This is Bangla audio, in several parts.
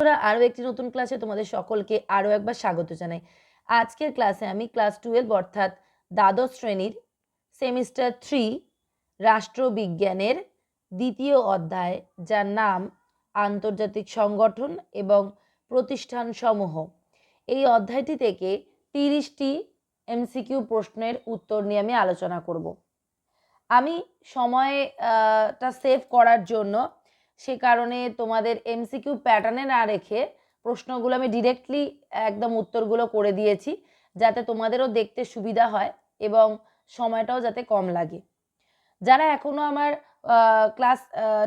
তোরা আরও একটি নতুন ক্লাসে তোমাদের সকলকে আরও একবার স্বাগত জানাই। আজকের ক্লাসে আমি ক্লাস টুয়েলভ অর্থাৎ দ্বাদশ শ্রেণির সেমিস্টার থ্রি রাষ্ট্রবিজ্ঞানের দ্বিতীয় অধ্যায়, যার নাম আন্তর্জাতিক সংগঠন এবং প্রতিষ্ঠান সমূহ এই অধ্যায়টি থেকে তিরিশটি এমসিকিউ প্রশ্নের উত্তর নিয়ে আমি আলোচনা করব। আমি সময়টা সেভ করার জন্য সে কারণে তোমাদের এমসিকিউ প্যাটার্নে না রেখে প্রশ্নগুলো আমি ডিরেক্টলি একদম উত্তরগুলো করে দিয়েছি, যাতে তোমাদেরও দেখতে সুবিধা হয় এবং সময়টাও যাতে কম লাগে। যারা এখনও আমার ক্লাস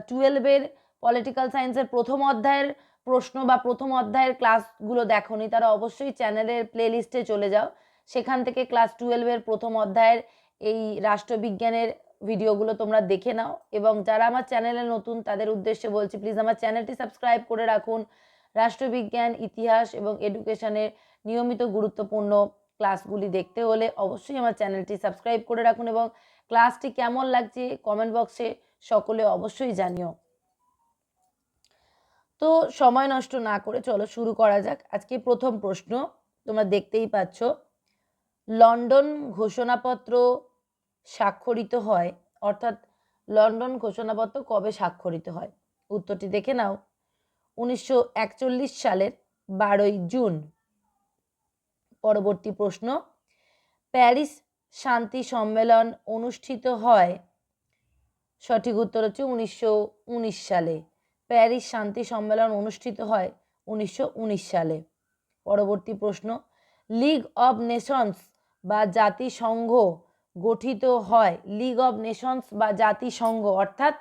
টুয়েলভের পলিটিক্যাল সায়েন্সের প্রথম অধ্যায়ের প্রশ্ন বা প্রথম অধ্যায়ের ক্লাসগুলো দেখোনি, তারা অবশ্যই চ্যানেলের প্লেলিস্টে চলে যাও। সেখান থেকে ক্লাস টুয়েলভের প্রথম অধ্যায়ের এই রাষ্ট্রবিজ্ঞানের ভিডিওগুলো তোমরা দেখে নাও এবং যারা আমার চ্যানেলে নতুন, তাদের উদ্দেশ্যে বলছি প্লিজ আমার চ্যানেলটি সাবস্ক্রাইব করে রাখুন। রাষ্ট্রবিজ্ঞান, ইতিহাস এবং এডুকেশনের নিয়মিত গুরুত্বপূর্ণ ক্লাসগুলি দেখতে হলে অবশ্যই আমার চ্যানেলটি সাবস্ক্রাইব করে রাখুন এবং ক্লাসটি কেমন লাগছে কমেন্ট বক্সে সকলে অবশ্যই জানিও। তো সময় নষ্ট না করে চলো শুরু করা যাক। আজকে প্রথম প্রশ্ন, তোমরা দেখতেই পাচ্ছ। লন্ডন ঘোষণাপত্র স্বাক্ষরিত হয়। অর্থাৎ লন্ডন ঘোষণাপত্র কবে স্বাক্ষরিত হয়? উত্তরটি দেখে নাও। উনিশশো একচল্লিশ সালের বারোই জুন। পরবর্তী প্রশ্ন, প্যারিস শান্তি সম্মেলন অনুষ্ঠিত হয়? সঠিক উত্তর হচ্ছে উনিশশো উনিশ সালে। প্যারিস শান্তি সম্মেলন অনুষ্ঠিত হয় উনিশশো উনিশ সালে। পরবর্তী প্রশ্ন, লিগ অব নেশনস বা জাতিসংঘ গঠিত হয় লিগ অব নেশনস বা জাতিসংঘ। অর্থাৎ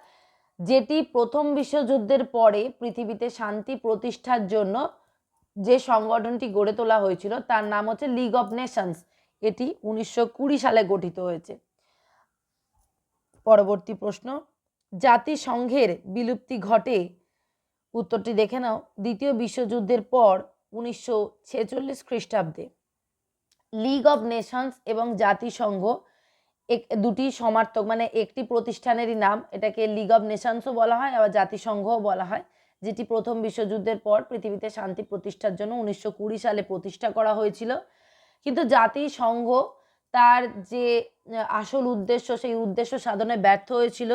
যেটি প্রথম বিশ্বযুদ্ধের পরে পৃথিবীতে শান্তি প্রতিষ্ঠার জন্য যে সংগঠনটি গড়ে তোলা হয়েছিল, তার নাম হচ্ছে লিগ অব নেশনস এটি উনিশশো কুড়ি সালে গঠিত হয়েছে। পরবর্তী প্রশ্ন, জাতিসংঘের বিলুপ্তি ঘটে? উত্তরটি দেখে নাও। দ্বিতীয় বিশ্বযুদ্ধের পর উনিশশো ছেচল্লিশ খ্রিস্টাব্দে। লিগ অব নেশনস এবং জাতিসংঘ দুটি সমার্থক মানে একটি প্রতিষ্ঠানেরই নাম, এটাকে লিগ অব নেশনসও বলা হয়, আবার জাতিসংঘও বলা হয়, যেটি প্রথম বিশ্বযুদ্ধের পর পৃথিবীতে শান্তি প্রতিষ্ঠার জন্য উনিশশো কুড়ি সালে প্রতিষ্ঠা করা হয়েছিল। কিন্তু জাতিসংঘ তার যে আসল উদ্দেশ্য, সেই উদ্দেশ্য সাধনে ব্যর্থ হয়েছিল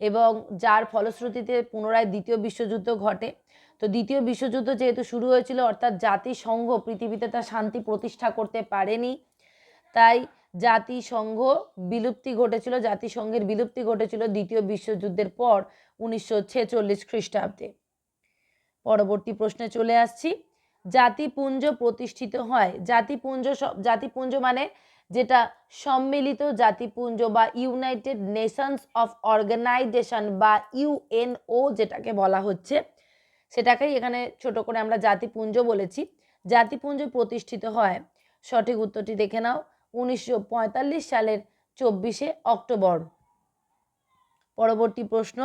এবং যার ফলশ্রুতিতে পুনরায় দ্বিতীয় বিশ্বযুদ্ধ ঘটে। তো দ্বিতীয় বিশ্বযুদ্ধ যেহেতু শুরু হয়েছিল, অর্থাৎ জাতিসংঘ পৃথিবীতে তার শান্তি প্রতিষ্ঠা করতে পারেনি, তাই জাতিসংঘ বিলুপ্তি ঘটেছিল, জাতিসংঘের বিলুপ্তি ঘটেছিল দ্বিতীয় বিশ্বযুদ্ধের পর উনিশশো ছেচল্লিশ খ্রিস্টাব্দে। পরবর্তী প্রশ্নে চলে আসছি। জাতিপুঞ্জ প্রতিষ্ঠিত হয়। জাতিপুঞ্জ জাতিপুঞ্জ মানে যেটা সম্মিলিত জাতিপুঞ্জ বা ইউনাইটেড নেশনস অফ অর্গানাইজেশন বা ইউএনও যেটাকে বলা হচ্ছে। সেটাকেই এখানে ছোট করে আমরা জাতিপুঞ্জ বলেছি। জাতিপুঞ্জ প্রতিষ্ঠিত হয়। সঠিক উত্তরটি দেখে নাও। উনিশশো পঁয়তাল্লিশ সালের চব্বিশে অক্টোবর। পরবর্তী প্রশ্ন,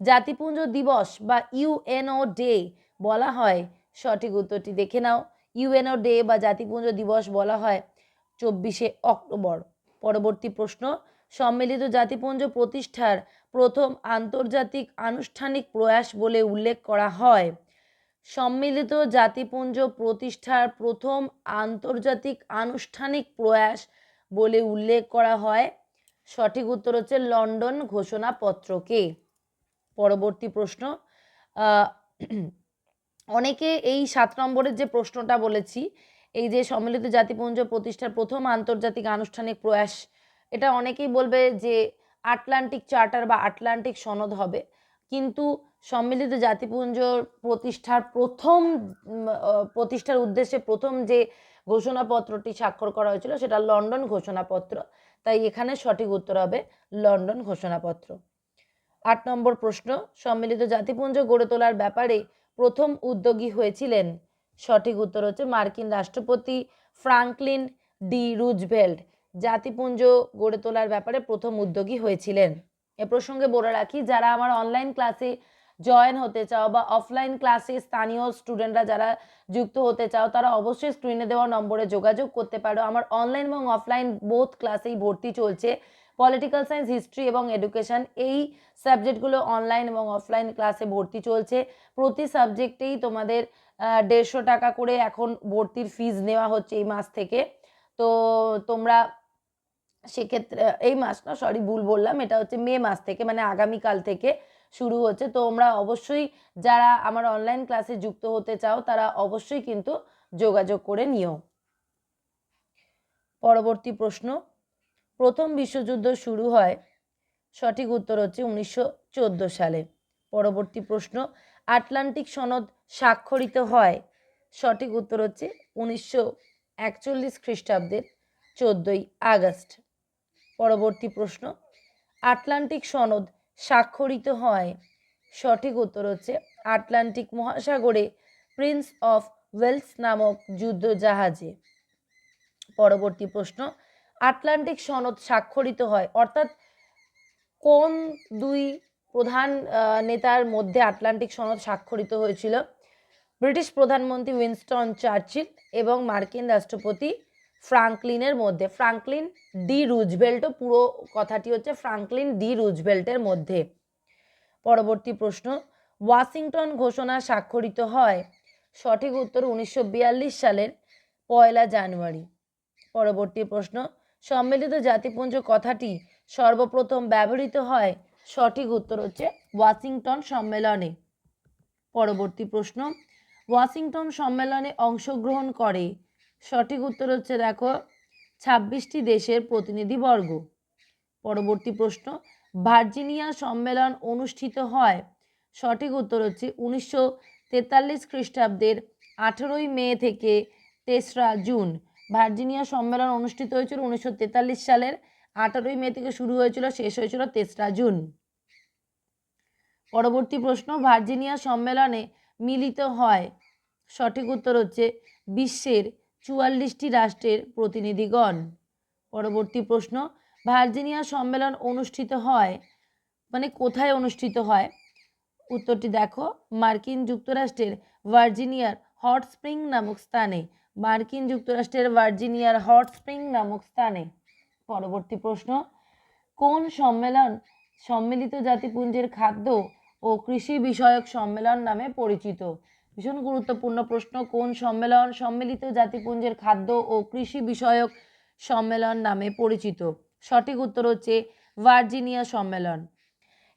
জাতিপুঞ্জ দিবস বা ইউএনও ডে বলা হয়? সঠিক উত্তরটি দেখে নাও। ইউএনও ডে বা জাতিপুঞ্জ দিবস বলা হয় চব্বিশে অক্টোবর। পরবর্তী প্রশ্ন, সম্মিলিত জাতিপুঞ্জ প্রতিষ্ঠার প্রথম আন্তর্জাতিক আনুষ্ঠানিক প্রয়াস বলে উল্লেখ করা হয়? সম্মিলিত জাতিপুঞ্জ প্রতিষ্ঠার প্রথম আন্তর্জাতিক আনুষ্ঠানিক প্রয়াস বলে উল্লেখ করা হয়। সঠিক উত্তর হচ্ছে লন্ডন ঘোষণাপত্রকে। পরবর্তী প্রশ্ন অনেকে এই সাত নম্বরের যে প্রশ্নটা বলেছি, এই যে সম্মিলিত জাতিপুঞ্জ প্রতিষ্ঠার প্রথম আন্তর্জাতিক আনুষ্ঠানিক প্রয়াস, এটা অনেকেই বলবে যে আটলান্টিক চার্টার বা আটলান্টিক সনদ হবে। কিন্তু সম্মিলিত জাতিপুঞ্জ প্রতিষ্ঠার প্রথম প্রতিষ্ঠার উদ্দেশ্যে প্রথম যে ঘোষণাপত্রটি স্বাক্ষর করা হয়েছিল সেটা লন্ডন ঘোষণাপত্র। তাই এখানে সঠিক উত্তর হবে লন্ডন ঘোষণাপত্র। আট নম্বর প্রশ্ন, সম্মিলিত জাতিপুঞ্জ গড়ে তোলার ব্যাপারে প্রথম উদ্যোগী হয়েছিলেন? সঠিক উত্তর হচ্ছে মার্কিন রাষ্ট্রপতি ফ্রাঙ্কলিন ডি রুজভেল্ট। জাতিপুঞ্জ গড়ে তোলার ব্যাপারে প্রথম উদ্যোগী হয়েছিলেন। এ প্রসঙ্গে বলে রাখি, যারা আমার অনলাইন ক্লাসে জয়েন হতে চাও বা অফলাইন ক্লাসে স্থানীয় স্টুডেন্টরা যারা যুক্ত হতে চাও, তারা অবশ্যই স্ক্রিনে দেওয়া নম্বরে যোগাযোগ করতে পারো। আমার অনলাইন এবং অফলাইন বোথ ক্লাসেই ভর্তি চলছে। পলিটিক্যাল সায়েন্স হিস্ট্রি এবং এডুকেশন এই সাবজেক্টগুলো অনলাইন এবং অফলাইন ক্লাসে ভর্তি চলছে। প্রতি সাবজেক্টেই তোমাদের দেড়শো টাকা করে এখন ভর্তির ফিজ নেওয়া হচ্ছে এই মাস থেকে। তো তোমরা সেক্ষেত্রে, এই মাস না সরি ভুল বললাম, এটা হচ্ছে মে মাস থেকে মানে আগামীকাল থেকে শুরু হচ্ছে। তোমরা অবশ্যই যারা আমার অনলাইন ক্লাসে যুক্ত হতে চাও, তারা অবশ্যই কিন্তু যোগাযোগ করে নিও। পরবর্তী প্রশ্ন। প্রথম বিশ্বযুদ্ধ শুরু হয় সঠিক উত্তর হচ্ছে উনিশশো চোদ্দ সালে। পরবর্তী প্রশ্ন, আটলান্টিক সনদ স্বাক্ষরিত হয় সঠিক উত্তর হচ্ছে উনিশশো একচল্লিশ খ্রিস্টাব্দের চোদ্দোই আগস্ট। পরবর্তী প্রশ্ন, আটলান্টিক সনদ স্বাক্ষরিত হয়। সঠিক উত্তর হচ্ছে আটলান্টিক মহাসাগরে প্রিন্স অফ ওয়েলস নামক যুদ্ধ জাহাজে পরবর্তী প্রশ্ন, আটলান্টিক সনদ স্বাক্ষরিত হয়, অর্থাৎ কোন দুই প্রধান নেতার মধ্যে আটলান্টিক সনদ স্বাক্ষরিত হয়েছিল? ব্রিটিশ প্রধানমন্ত্রী উইনস্টন চার্চিল এবং মার্কিন রাষ্ট্রপতি ফ্রাঙ্কলিনের মধ্যে, ফ্রাঙ্কলিন ডি রুজবেল্টও পুরো কথাটি হচ্ছে ফ্রাঙ্কলিন ডি রুজবেল্টের মধ্যে। পরবর্তী প্রশ্ন, ওয়াশিংটন ঘোষণা স্বাক্ষরিত হয় সঠিক উত্তর উনিশশো বিয়াল্লিশ সালের পয়লা জানুয়ারি। পরবর্তী প্রশ্ন, সম্মিলিত জাতিপুঞ্জ কথাটি সর্বপ্রথম ব্যবহৃত হয় সঠিক উত্তর হচ্ছে ওয়াশিংটন সম্মেলনে। পরবর্তী প্রশ্ন, ওয়াশিংটন সম্মেলনে অংশগ্রহণ করে সঠিক উত্তর হচ্ছে দেখো, ছাব্বিশটি দেশের প্রতিনিধিবর্গ। পরবর্তী প্রশ্ন, ভার্জিনিয়া সম্মেলন অনুষ্ঠিত হয়। সঠিক উত্তর হচ্ছে উনিশশো তেতাল্লিশ খ্রিস্টাব্দের আঠেরোই মে থেকে তেসরা জুন। ভার্জিনিয়া সম্মেলন অনুষ্ঠিত হয়েছিল উনিশশো তেতাল্লিশ সালের আঠারোই মে থেকে শুরু হয়েছিল, শেষ হয়েছিল তেসরা জুন। পরবর্তী প্রশ্ন, ভার্জিনিয়া সম্মেলনে মিলিত হয়। সঠিক উত্তর হচ্ছে বিশ্বের চুয়াল্লিশটি রাষ্ট্রের প্রতিনিধিগণ। পরবর্তী প্রশ্ন, ভার্জিনিয়া সম্মেলন অনুষ্ঠিত হয় মানে কোথায় অনুষ্ঠিত হয়? উত্তরটি দেখো, মার্কিন যুক্তরাষ্ট্রের ভার্জিনিয়ার হট স্প্রিং নামক স্থানে। মার্কিন যুক্তরাষ্ট্রের ভার্জিনিয়ার হট স্প্রিং নামক স্থানে। পরবর্তী প্রশ্ন, কোন সম্মেলন সম্মিলিত জাতিপুঞ্জের খাদ্য ও কৃষি বিষয়ক সম্মেলন নামে পরিচিত? ভীষণ গুরুত্বপূর্ণ প্রশ্ন, কোন সম্মেলন সম্মিলিত জাতিপুঞ্জের খাদ্য ও কৃষি বিষয়ক সম্মেলন নামে পরিচিত? সঠিক উত্তর হচ্ছে ভার্জিনিয়া সম্মেলন।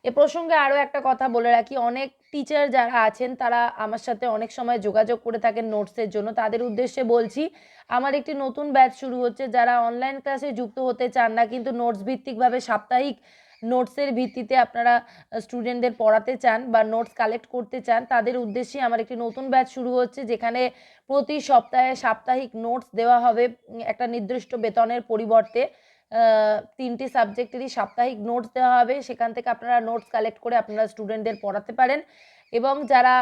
এ প্রসঙ্গে আরও একটা কথা বলে রাখি, অনেক টিচার যারা আছেন, তারা আমার সাথে অনেক সময় যোগাযোগ করে থাকেন নোটসের জন্য। তাদের উদ্দেশ্যে বলছি, আমার একটি নতুন ব্যাচ শুরু হচ্ছে, যারা অনলাইন ক্লাসে যুক্ত হতে চান না, কিন্তু নোটস ভিত্তিকভাবে সাপ্তাহিক নোটসের ভিত্তিতে আপনারা স্টুডেন্টদের পড়াতে চান বা নোটস কালেক্ট করতে চান, তাদের উদ্দেশ্যে আমার একটি নতুন ব্যাচ শুরু হচ্ছে, যেখানে প্রতি সপ্তাহে সাপ্তাহিক নোটস দেওয়া হবে একটা নির্দিষ্ট বেতনের পরিবর্তে তিনটি সাবজেক্টেরই সাপ্তাহিক নোটস দেওয়া হবে, সেখান থেকে আপনারা নোটস কালেক্ট করে আপনারা স্টুডেন্টদের পড়াতে পারেন। এবং যারা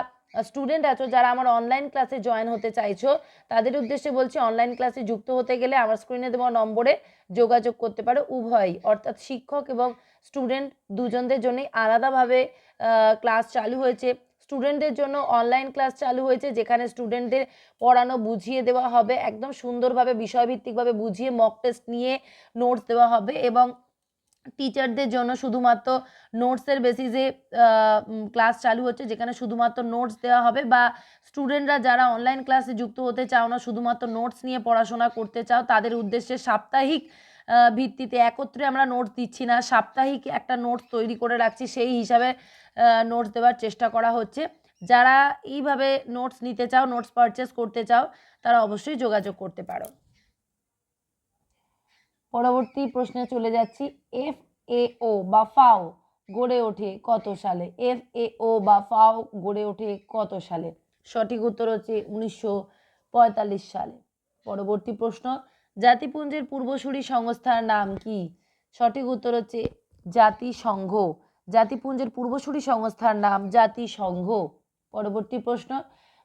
স্টুডেন্ট আছো, যারা আমার অনলাইন ক্লাসে জয়েন হতে চাইছো, তাদের উদ্দেশ্যে বলছি অনলাইন ক্লাসে যুক্ত হতে গেলে আমার স্ক্রিনে দেওয়া নম্বরে যোগাযোগ করতে পারো উভয়ই, অর্থাৎ শিক্ষক এবং স্টুডেন্ট দুজনদের জন্যই আলাদাভাবে ক্লাস চালু হয়েছে। স্টুডেন্টদের জন্য অনলাইন ক্লাস চালু হয়েছে, যেখানে স্টুডেন্টদের পড়ানো বুঝিয়ে দেওয়া হবে, একদম সুন্দরভাবে, বিষয়ভিত্তিকভাবে বুঝিয়ে মক টেস্ট নিয়ে নোটস দেওয়া হবে এবং টিচারদের জন্য শুধুমাত্র নোটসের বেসিসে ক্লাস চালু হচ্ছে, যেখানে শুধুমাত্র নোটস দেওয়া হবে বা স্টুডেন্টরা যারা অনলাইন ক্লাসে যুক্ত হতে চাও না, শুধুমাত্র নোটস নিয়ে পড়াশোনা করতে চাও, তাদের উদ্দেশ্যে সাপ্তাহিক ভিত্তিতে একত্রে আমরা নোটস দিচ্ছি না। সাপ্তাহিক একটা নোটস তৈরি করে রাখছি, সেই হিসাবে নোটস দেওয়ার চেষ্টা করা হচ্ছে। যারা এইভাবে নোটস নিতে চাও নোটস পারচেস করতে চাও, তারা অবশ্যই যোগাযোগ করতে পারো। পরবর্তী প্রশ্নে চলে যাচ্ছি। এফ এ ও বা ফাও গড়ে ওঠে কত সালে? এফ এ ও বা ফাও গড়ে ওঠে কত সালে? সঠিক উত্তর হচ্ছে উনিশশো পঁয়তাল্লিশ সালে। পরবর্তী প্রশ্ন জাতিপুঞ্জের পূর্বসূরি সংস্থার নাম কি? সঠিক উত্তর হচ্ছে জাতিসংঘ। জাতিপুঞ্জের পূর্বসূরি সংস্থার নাম জাতিসংঘ। পরবর্তী প্রশ্ন,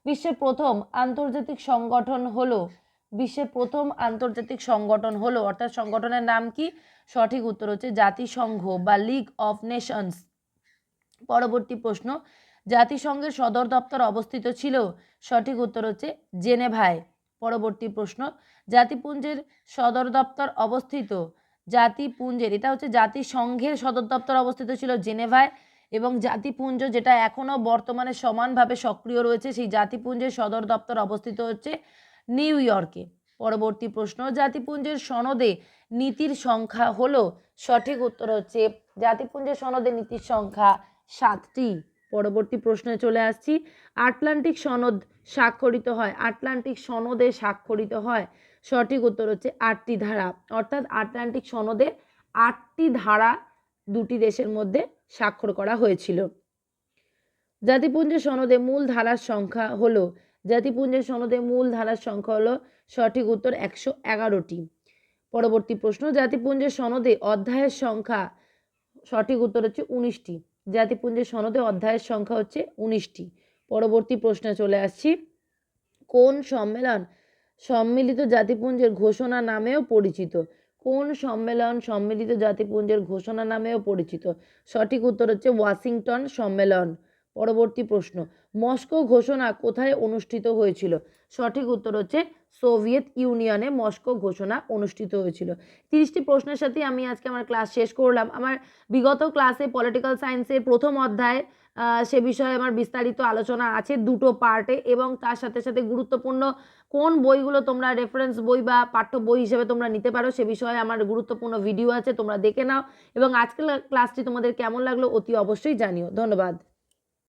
বিশ্বের প্রথম আন্তর্জাতিক সংগঠন হলো, বিশ্বের প্রথম আন্তর্জাতিক সংগঠন হলো, অর্থাৎ সংগঠনের নাম কি? সঠিক উত্তর হচ্ছে জাতিসংঘ বা লিগ অফ নেশনস পরবর্তী প্রশ্ন, জাতিসংঘের সদর দপ্তর অবস্থিত ছিল? সঠিক উত্তর হচ্ছে জেনেভায়। পরবর্তী প্রশ্ন, জাতিপুঞ্জের সদর দপ্তর অবস্থিত? জাতিপুঞ্জের, এটা হচ্ছে জাতিসংঘের সদর দপ্তর অবস্থিত ছিল জেনেভায় এবং জাতিপুঞ্জ যেটা এখনও বর্তমানে সমানভাবে সক্রিয় রয়েছে, সেই জাতিপুঞ্জের সদর দপ্তর অবস্থিত হচ্ছে নিউ ইয়র্কে। পরবর্তী প্রশ্ন, জাতিপুঞ্জের সনদে নীতির সংখ্যা হলো? সঠিক উত্তর হচ্ছে জাতিপুঞ্জের সনদে নীতির সংখ্যা সাতটি। পরবর্তী প্রশ্নে চলে আসছি। আটলান্টিক সনদ স্বাক্ষরিত হয়। আটলান্টিক সনদে স্বাক্ষরিত হয়। সঠিক উত্তর হচ্ছে আটটি ধারা। অর্থাৎ আটলান্টিক সনদে আটটি ধারা দুটি দেশের মধ্যে স্বাক্ষর করা হয়েছিল। জাতিপুঞ্জের সনদে মূল ধারার সংখ্যা হলো জাতিপুঞ্জের সনদে মূল ধারার সংখ্যা হলো সঠিক উত্তর একশো এগারোটি। পরবর্তী প্রশ্ন জাতিপুঞ্জের সনদে অধ্যায়ের সংখ্যা সঠিক উত্তর হচ্ছে উনিশটি। জাতিপুঞ্জের সনদে অধ্যায়ের সংখ্যা হচ্ছে উনিশটি। পরবর্তী প্রশ্নে চলে আসছি। কোন সম্মেলন সম্মিলিত জাতিপুঞ্জের ঘোষণা নামেও পরিচিত? কোন সম্মেলন সম্মিলিত জাতিপুঞ্জের ঘোষণা নামেও পরিচিত? সঠিক উত্তর হচ্ছে ওয়াশিংটন সম্মেলন। পরবর্তী প্রশ্ন মস্কো ঘোষণা কোথায় অনুষ্ঠিত হয়েছিল? সঠিক উত্তর হচ্ছে সোভিয়েত ইউনিয়নে মস্কো ঘোষণা অনুষ্ঠিত হয়েছিল। তিরিশটি প্রশ্নের সাথে আমি আজকে আমার ক্লাস শেষ করলাম। আমার বিগত ক্লাসে পলিটিক্যাল সায়েন্সের প্রথম অধ্যায় সে বিষয়ে আমার বিস্তারিত আলোচনা আছে দুটো পার্টে এবং তার সাথে সাথে গুরুত্বপূর্ণ কোন বইগুলো তোমরা রেফারেন্স বই বা পাঠ্য বই হিসেবে তোমরা নিতে পারো সে বিষয়ে আমার গুরুত্বপূর্ণ ভিডিও আছে, তোমরা দেখে নাও। এবং আজকের ক্লাসটি তোমাদের কেমন লাগল অতি অবশ্যই জানিও। ধন্যবাদ।